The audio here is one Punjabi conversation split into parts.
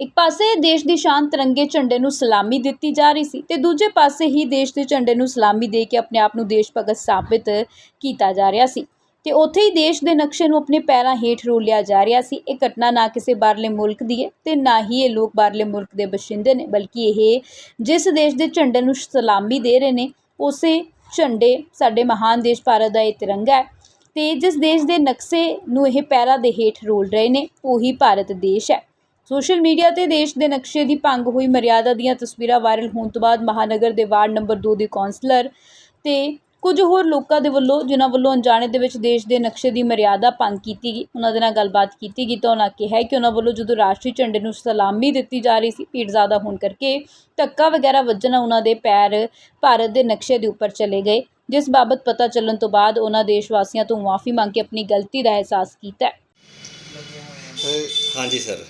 ਇੱਕ ਪਾਸੇ ਦੇਸ਼ ਦੀ ਸ਼ਾਨ ਤਿਰੰਗੇ ਝੰਡੇ ਨੂੰ ਸਲਾਮੀ ਦਿੱਤੀ ਜਾ ਰਹੀ ਸੀ ਤੇ ਦੂਜੇ ਪਾਸੇ ਹੀ ਦੇਸ਼ ਦੇ ਝੰਡੇ ਨੂੰ ਸਲਾਮੀ ਦੇ ਕੇ ਆਪਣੇ ਆਪ ਨੂੰ ਦੇਸ਼ ਭਗਤ ਸਾਬਿਤ ਕੀਤਾ ਜਾ ਰਿਹਾ ਸੀ। ਤੇ ਉੱਥੇ ਹੀ ਦੇਸ਼ ਦੇ ਨਕਸ਼ੇ ਨੂੰ ਆਪਣੇ ਪੈਰਾਂ ਹੇਠ ਰੋਲਿਆ ਜਾ ਰਿਹਾ ਸੀ। ਇਹ ਘਟਨਾ ਨਾ ਕਿਸੇ ਬਾਹਰਲੇ ਮੁਲਕ ਦੀ ਹੈ ਤੇ ਨਾ ਹੀ ਇਹ ਲੋਕ ਬਾਹਰਲੇ ਮੁਲਕ ਦੇ ਬਸ਼ਿੰਦੇ ਨੇ, ਬਲਕਿ ਇਹ ਜਿਸ ਦੇਸ਼ ਦੇ ਝੰਡੇ ਨੂੰ ਸਲਾਮੀ ਦੇ ਰਹੇ ਨੇ, ਉਸੇ ਝੰਡੇ ਸਾਡੇ ਮਹਾਨ ਦੇਸ਼ ਭਾਰਤ ਦਾ ਇਹ ਤਿਰੰਗਾ ਹੈ। ਤੇ ਜਿਸ ਦੇਸ਼ ਦੇ ਨਕਸ਼ੇ ਨੂੰ ਇਹ ਪੈਰਾਂ ਦੇ ਹੇਠ ਰੋਲ ਰਹੇ ਨੇ, ਉਹੀ ਭਾਰਤ ਦੇਸ਼ ਹੈ। ਸੋਸ਼ਲ ਮੀਡੀਆ ਤੇ ਦੇਸ਼ ਦੇ ਨਕਸ਼ੇ ਦੀ ਭੰਗ ਹੋਈ ਮਰਿਆਦਾ ਦੀਆਂ ਤਸਵੀਰਾਂ ਵਾਇਰਲ ਹੋਣ ਤੋਂ ਬਾਅਦ ਮਹਾਨਗਰ ਦੇ ਵਾਰਡ ਨੰਬਰ 2 ਦੇ ਕੌਂਸਲਰ ਤੇ ਕੁਝ ਹੋਰ ਲੋਕਾਂ ਦੇ ਵੱਲੋਂ, ਜਿਨ੍ਹਾਂ ਵੱਲੋਂ ਅਣਜਾਣੇ ਦੇ ਵਿੱਚ ਦੇਸ਼ ਦੇ ਨਕਸ਼ੇ ਦੀ ਮਰਿਆਦਾ ਭੰਗ ਕੀਤੀ ਗਈ, ਉਹਨਾਂ ਦੇ ਨਾਲ ਗੱਲਬਾਤ ਕੀਤੀ ਗਈ ਤਾਂ ਉਹਨਾਂ ਕਿਹਾ ਕਿ ਉਹਨਾਂ ਵੱਲੋਂ ਜਦੋਂ ਰਾਸ਼ਟਰੀ ਝੰਡੇ ਨੂੰ ਸਲਾਮੀ ਦਿੱਤੀ ਜਾ ਰਹੀ ਸੀ, ਭੀੜ ਜ਼ਿਆਦਾ ਹੋਣ ਕਰਕੇ ਧੱਕਾ ਵਗੈਰਾ ਵੱਜਣ ਉਹਨਾਂ ਦੇ ਪੈਰ ਭਾਰਤ ਦੇ ਨਕਸ਼ੇ ਦੇ ਉੱਪਰ ਚਲੇ ਗਏ, ਜਿਸ ਬਾਬਤ ਪਤਾ ਚੱਲਣ ਤੋਂ ਬਾਅਦ ਉਹਨਾਂ ਦੇਸ਼ ਵਾਸੀਆਂ ਤੋਂ ਮਾਫੀ ਮੰਗ ਕੇ ਆਪਣੀ ਗਲਤੀ ਦਾ ਅਹਿਸਾਸ ਕੀਤਾ ਹਾਂਜੀ ਸਰ।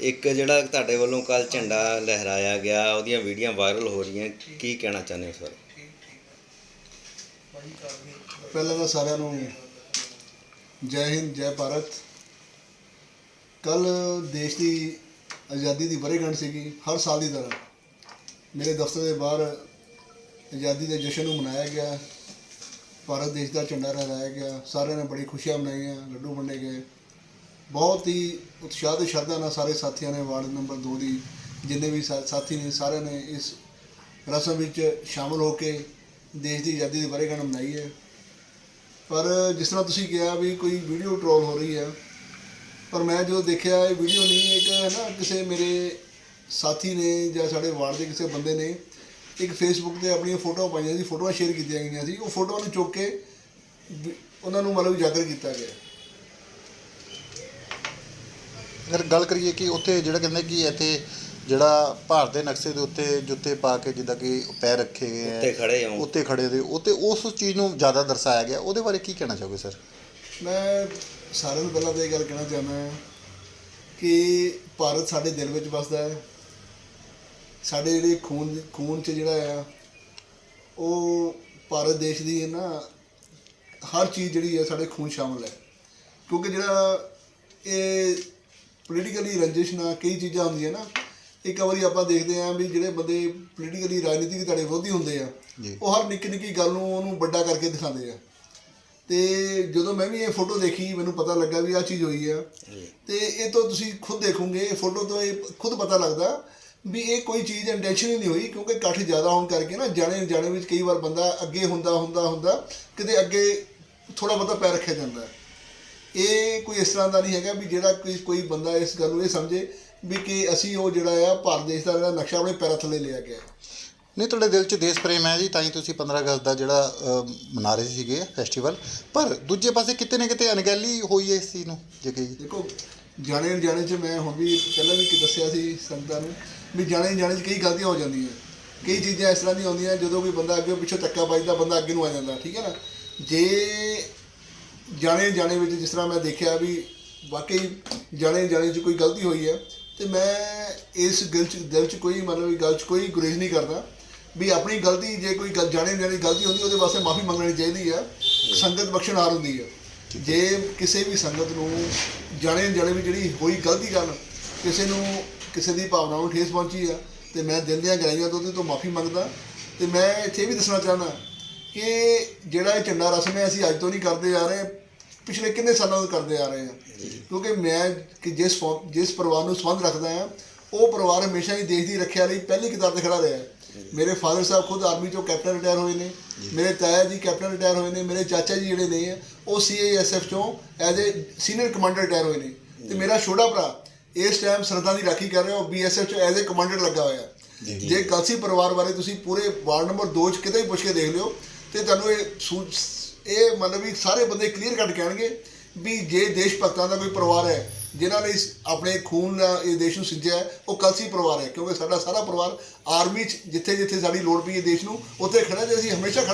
ਇੱਕ ਜਿਹੜਾ ਤੁਹਾਡੇ ਵੱਲੋਂ ਕੱਲ ਝੰਡਾ ਲਹਿਰਾਇਆ ਗਿਆ, ਉਹਦੀਆਂ ਵੀਡੀਓ ਵਾਇਰਲ ਹੋ ਰਹੀਆਂ, ਕੀ ਕਹਿਣਾ ਚਾਹੁੰਦੇ ਹੋ ਸਰ? ਪਹਿਲਾਂ ਤਾਂ ਸਾਰਿਆਂ ਨੂੰ ਜੈ ਹਿੰਦ, ਜੈ ਭਾਰਤ। ਕੱਲ ਦੇਸ਼ ਦੀ ਆਜ਼ਾਦੀ ਦੀ ਵਰੇਗੰਢ ਸੀਗੀ, ਹਰ ਸਾਲ ਦੀ ਤਰ੍ਹਾਂ। ਮੇਰੇ ਦਫ਼ਤਰ ਦੇ ਬਾਹਰ ਆਜ਼ਾਦੀ ਦੇ ਜਸ਼ਨ ਨੂੰ ਮਨਾਇਆ ਗਿਆ। ਭਾਰਤ ਦੇਸ਼ ਦਾ ਝੰਡਾ ਲਹਿਰਾਇਆ ਗਿਆ। ਸਾਰਿਆਂ ਨੇ ਬੜੀ ਖੁਸ਼ੀਆਂ ਮਨਾਈਆਂ, ਲੱਡੂ ਵੰਡੇ ਗਏ। ਬਹੁਤ ਹੀ ਉਤਸ਼ਾਹ ਤੇ ਸ਼ਰਧਾ ਨਾਲ ਸਾਰੇ ਸਾਥੀਆਂ ਨੇ ਵਾਰਡ ਨੰਬਰ 2 ਦੀ ਜਿੰਨੇ ਵੀ ਸਾਥੀ ਨੇ, ਸਾਰਿਆਂ ਨੇ ਇਸ ਰਸਮ ਵਿੱਚ ਸ਼ਾਮਲ ਹੋ ਕੇ ਦੇਸ਼ ਦੀ ਆਜ਼ਾਦੀ ਦੀ ਵਰ੍ਹੇਗੰਢ ਮਨਾਈ ਹੈ। ਪਰ ਜਿਸ ਤਰ੍ਹਾਂ ਤੁਸੀਂ ਕਿਹਾ ਵੀ ਕੋਈ ਵੀਡੀਓ ਟ੍ਰੋਲ ਹੋ ਰਹੀ ਹੈ, ਪਰ ਮੈਂ ਜਦੋਂ ਦੇਖਿਆ ਇਹ ਵੀਡੀਓ ਨਹੀਂ, ਇੱਕ ਹੈ ਨਾ, ਕਿਸੇ ਮੇਰੇ ਸਾਥੀ ਨੇ ਜਾਂ ਸਾਡੇ ਵਾਰਡ ਦੇ ਕਿਸੇ ਬੰਦੇ ਨੇ ਇੱਕ ਫੇਸਬੁੱਕ ਤੇ ਆਪਣੀਆਂ ਫੋਟੋਆਂ ਪਾਈਆਂ ਸੀ, ਫੋਟੋਆਂ ਸ਼ੇਅਰ ਕੀਤੀਆਂ ਗਈਆਂ ਸੀ, ਉਹ ਫੋਟੋਆਂ ਨੂੰ ਚੁੱਕ ਕੇ ਉਹਨਾਂ ਨੂੰ ਮਤਲਬ ਉਜਾਗਰ ਕੀਤਾ ਗਿਆ। ਅਗਰ ਗੱਲ ਕਰੀਏ ਕਿ ਉੱਥੇ ਜਿਹੜਾ ਕਹਿੰਦੇ ਕਿ ਇੱਥੇ ਜਿਹੜਾ ਭਾਰਤ ਦੇ ਨਕਸ਼ੇ ਦੇ ਉੱਤੇ ਜੁੱਤੇ ਪਾ ਕੇ ਜਿੱਦਾਂ ਕਿ ਪੈਰ ਰੱਖੇ ਗਏ ਉੱਤੇ ਹੈ ਖੜੇ ਹੋ ਉੱਤੇ ਖੜੇ ਦੇ ਉੱਤੇ ਉਸ ਚੀਜ਼ ਨੂੰ ਜ਼ਿਆਦਾ ਦਰਸਾਇਆ ਗਿਆ। ਉਹਦੇ ਬਾਰੇ ਕੀ ਕਹਿਣਾ ਚਾਹੋਗੇ ਸਰ? ਮੈਂ ਸਾਰਿਆਂ ਨੂੰ ਪਹਿਲਾਂ ਤਾਂ ਇਹ ਗੱਲ ਕਹਿਣਾ ਚਾਹੁੰਦਾ ਹਾਂ ਕਿ ਭਾਰਤ ਸਾਡੇ ਦਿਲ ਵਿੱਚ ਵਸਦਾ ਹੈ। ਸਾਡੇ ਜਿਹੜੇ ਖੂਨ ਖੂਨ 'ਚ ਜਿਹੜਾ ਆ ਉਹ ਭਾਰਤ ਦੇਸ਼ ਦੀ ਹੈ ਨਾ ਹਰ ਚੀਜ਼ ਜਿਹੜੀ ਹੈ ਸਾਡੇ ਖੂਨ ਸ਼ਾਮਲ ਹੈ। ਕਿਉਂਕਿ ਜਿਹੜਾ ਇਹ ਪੋਲੀਟੀਕਲੀ ਰੰਜਿਸ਼ ਨਾਲ ਕਈ ਚੀਜ਼ਾਂ ਹੁੰਦੀਆਂ ਨਾ ਇੱਕ ਵਾਰੀ ਆਪਾਂ ਦੇਖਦੇ ਆਂ ਵੀ ਜਿਹੜੇ ਬੰਦੇ ਪੋਲੀਟੀਕਲੀ ਰਾਜਨੀਤਿਕ ਤੁਹਾਡੇ ਵਿਰੋਧੀ ਹੁੰਦੇ ਆ। ਉਹ ਹਰ ਨਿੱਕੀ ਨਿੱਕੀ ਗੱਲ ਨੂੰ ਉਹਨੂੰ ਵੱਡਾ ਕਰਕੇ ਦਿਖਾਉਂਦੇ ਆ ਤੇ ਜਦੋਂ ਮੈਂ ਵੀ ਇਹ ਫੋਟੋ ਦੇਖੀ ਮੈਨੂੰ ਪਤਾ ਲੱਗਾ ਵੀ ਆਹ ਚੀਜ਼ ਹੋਈ ਆ ਤੇ ਇਹ ਤੋਂ ਤੁਸੀਂ ਖੁਦ ਦੇਖੋਗੇ ਇਹ ਫੋਟੋ ਤੋਂ ਇਹ ਖੁਦ ਪਤਾ ਲੱਗਦਾ ਵੀ ਇਹ ਕੋਈ ਚੀਜ਼ ਇੰਟੈਂਸ਼ਨਲੀ ਨਹੀਂ ਹੋਈ ਕਿਉਂਕਿ ਇਕੱਠ ਜ਼ਿਆਦਾ ਹੋਣ ਕਰਕੇ ਨਾ ਜਾਣੇ ਜਾਣੇ ਵਿੱਚ ਕਈ ਵਾਰ ਬੰਦਾ ਅੱਗੇ ਹੁੰਦਾ ਹੁੰਦਾ ਹੁੰਦਾ ਕਿਤੇ ਅੱਗੇ ਥੋੜਾ ਬਹੁਤਾ ਪੈਰ ਰੱਖਿਆ ਜਾਂਦਾ ਹੈ। ਇਹ ਕੋਈ ਇਸ ਤਰ੍ਹਾਂ ਦਾ ਨਹੀਂ ਹੈਗਾ ਵੀ ਜਿਹੜਾ ਕੋਈ ਕੋਈ ਬੰਦਾ ਇਸ ਗੱਲ ਨੂੰ ਇਹ ਸਮਝੇ ਵੀ ਕਿ ਅਸੀਂ ਉਹ ਜਿਹੜਾ ਆ ਭਾਰਤ ਦੇਸ਼ ਦਾ ਜਿਹੜਾ ਨਕਸ਼ਾ ਆਪਣੇ ਪੈਰਾਂ ਥੱਲੇ ਲਿਆ ਗਿਆ। ਨਹੀਂ ਤੁਹਾਡੇ ਦਿਲ 'ਚ ਦੇਸ਼ ਪ੍ਰੇਮ ਹੈ ਜੀ ਤਾਂ ਹੀ ਤੁਸੀਂ 15 ਅਗਸਤ ਦਾ ਜਿਹੜਾ ਮਨਾ ਰਹੇ ਸੀਗੇ ਫੈਸਟੀਵਲ ਪਰ ਦੂਜੇ ਪਾਸੇ ਕਿਤੇ ਨਾ ਕਿਤੇ ਅਣਗਹਿਲੀ ਹੋਈ ਹੈ ਇਸ ਚੀਜ਼ ਨੂੰ ਜੇ ਕਹੀ ਦੇਖੋ ਜਾਣੇ ਜਾਣੇ ਚ ਮੈਂ ਹੁਣ ਵੀ ਪਹਿਲਾਂ ਵੀ ਕੀ ਦੱਸਿਆ ਸੀ ਸੰਗਤਾਂ ਨੂੰ ਵੀ ਜਾਣੇ ਜਾਣੇ ਚ ਕਈ ਗਲਤੀਆਂ ਹੋ ਜਾਂਦੀਆਂ। ਕਈ ਚੀਜ਼ਾਂ ਇਸ ਤਰ੍ਹਾਂ ਦੀਆਂ ਹੁੰਦੀਆਂ ਜਦੋਂ ਕੋਈ ਬੰਦਾ ਅੱਗੇ ਪਿੱਛੇ ਧੱਕਾ ਵੱਜਦਾ ਬੰਦਾ ਅੱਗੇ ਨੂੰ ਆ ਜਾਂਦਾ ਠੀਕ ਹੈ ਨਾ? ਜੇ ਜਾਣੇ ਜਾਣੇ ਵਿੱਚ ਜਿਸ ਤਰ੍ਹਾਂ ਮੈਂ ਦੇਖਿਆ ਵੀ ਵਾਕਈ ਜਾਣੇ ਜਾਣੇ ਚ ਕੋਈ ਗਲਤੀ ਹੋਈ ਹੈ ਤੇ ਮੈਂ ਇਸ ਗੱਲ ਚ, ਦਿਲ ਚ ਕੋਈ ਮਤਲਬ ਗੱਲ ਚ ਕੋਈ ਗੁਰੇਜ਼ ਨਹੀਂ ਕਰਦਾ ਵੀ ਆਪਣੀ ਗਲਤੀ ਜੇ ਕੋਈ ਗੱਲ, ਜਾਣੇ ਜਾਣੇ ਗਲਤੀ ਹੁੰਦੀ, ਉਹਦੇ ਵਾਸਤੇ ਮਾਫੀ ਮੰਗਣੀ ਚਾਹੀਦੀ ਆ ਸੰਗਤ ਬਖਸ਼ਣਹਾਰ ਹੁੰਦੀ ਹੈ। ਜੇ ਕਿਸੇ ਵੀ ਸੰਗਤ ਨੂੰ ਜਾਣੇ ਜਾਣੇ ਵੀ ਜਿਹੜੀ ਹੋਈ ਗਲਤੀ ਕਰਨ ਕਿਸੇ ਨੂੰ ਕਿਸੇ ਦੀ ਭਾਵਨਾ ਨੂੰ ਠੇਸ ਪਹੁੰਚੀ ਆ, ਤੇ ਮੈਂ ਦਿਲ ਦੀਆਂ ਗਹਿਰਾਈਆਂ ਤੋਂ ਉਹਦੇ ਤੋਂ ਮਾਫੀ ਮੰਗਦਾ, ਤੇ ਮੈਂ ਇੱਥੇ ਇਹ ਵੀ ਦੱਸਣਾ ਚਾਹੁੰਦਾ ਕਿ ਜਿਹੜਾ ਇਹ ਝੰਡਾ ਰਸਮ ਹੈ ਅਸੀਂ ਅੱਜ ਤੋਂ ਨਹੀਂ ਕਰਦੇ ਆ ਰਹੇ ਪਿਛਲੇ ਕਿੰਨੇ ਸਾਲਾਂ ਤੋਂ ਕਰਦੇ ਆ ਰਹੇ ਹਾਂ। ਕਿਉਂਕਿ ਮੈਂ ਕਿ ਜਿਸ ਜਿਸ ਪਰਿਵਾਰ ਨੂੰ ਸੰਬੰਧ ਰੱਖਦਾ ਹਾਂ ਉਹ ਪਰਿਵਾਰ ਹਮੇਸ਼ਾ ਹੀ ਦੇਸ਼ ਦੀ ਰੱਖਿਆ ਲਈ ਪਹਿਲੀ ਕਿਤਾਰ ਤੇ ਖੜਾ ਰਿਹਾ ਹੈ। ਮੇਰੇ ਫਾਦਰ ਸਾਹਿਬ ਖੁਦ ਆਰਮੀ ਚੋਂ ਕੈਪਟਨ ਰਿਟਾਇਰ ਹੋਏ ਨੇ ਮੇਰੇ ਤਾਇਆ ਜੀ ਕੈਪਟਨ ਰਿਟਾਇਰ ਹੋਏ ਨੇ ਮੇਰੇ ਚਾਚਾ ਜੀ ਜਿਹੜੇ ਨੇ ਉਹ ਸੀਆਈਐਸਐਫ ਚੋਂ as a senior commander retire ਹੋਏ ਨੇ। ਤੇ ਮੇਰਾ ਛੋਟਾ ਭਰਾ ਇਸ ਟਾਈਮ ਸਰਹੱਦਾਂ ਦੀ ਰਾਖੀ ਕਰ ਰਿਹਾ ਉਹ ਬੀਐਸਐਫ ਚ ਐਜ਼ ਅ ਕਮਾਂਡਰ ਲੱਗਾ ਹੋਇਆ। ਜੇ ਕਲਸੀ ਪਰਿਵਾਰ ਬਾਰੇ ਤੁਸੀਂ ਪੂਰੇ ਵਾਰਡ ਨੰਬਰ 2 ਚ ਕਿਤੇ ਵੀ ਪੁੱਛ ਕੇ ਦੇਖ ਲਿਓ ਤੇ ਤੁਹਾਨੂੰ ਇਹ ਸੂਚ ਇਹ ਮਤਲਬ ਵੀ ਸਾਰੇ ਬੰਦੇ ਕਲੀਅਰ ਕੱਟ ਕਹਿਣਗੇ ਵੀ ਜੇ ਦੇਸ਼ ਭਗਤਾਂ ਦਾ ਕੋਈ ਪਰਿਵਾਰ ਹੈ, ਜਿਨ੍ਹਾਂ ਨੇ ਇਸ ਆਪਣੇ ਖੂਨ ਨਾਲ ਇਹ ਦੇਸ਼ ਨੂੰ ਸਿੰਜਿਆ ਉਹ ਕਲਸੀ ਪਰਿਵਾਰ ਹੈ, ਕਿਉਂਕਿ ਸਾਡਾ ਸਾਰਾ ਪਰਿਵਾਰ ਆਰਮੀ 'ਚ ਜਿੱਥੇ ਜਿੱਥੇ ਸਾਡੀ ਲੋੜ ਪਈ ਹੈ ਦੇਸ਼ ਨੂੰ, ਉੱਥੇ ਖੜਾ ਤੇ ਅਸੀਂ ਹਮੇਸ਼ਾ ਖੜ੍ਹੇ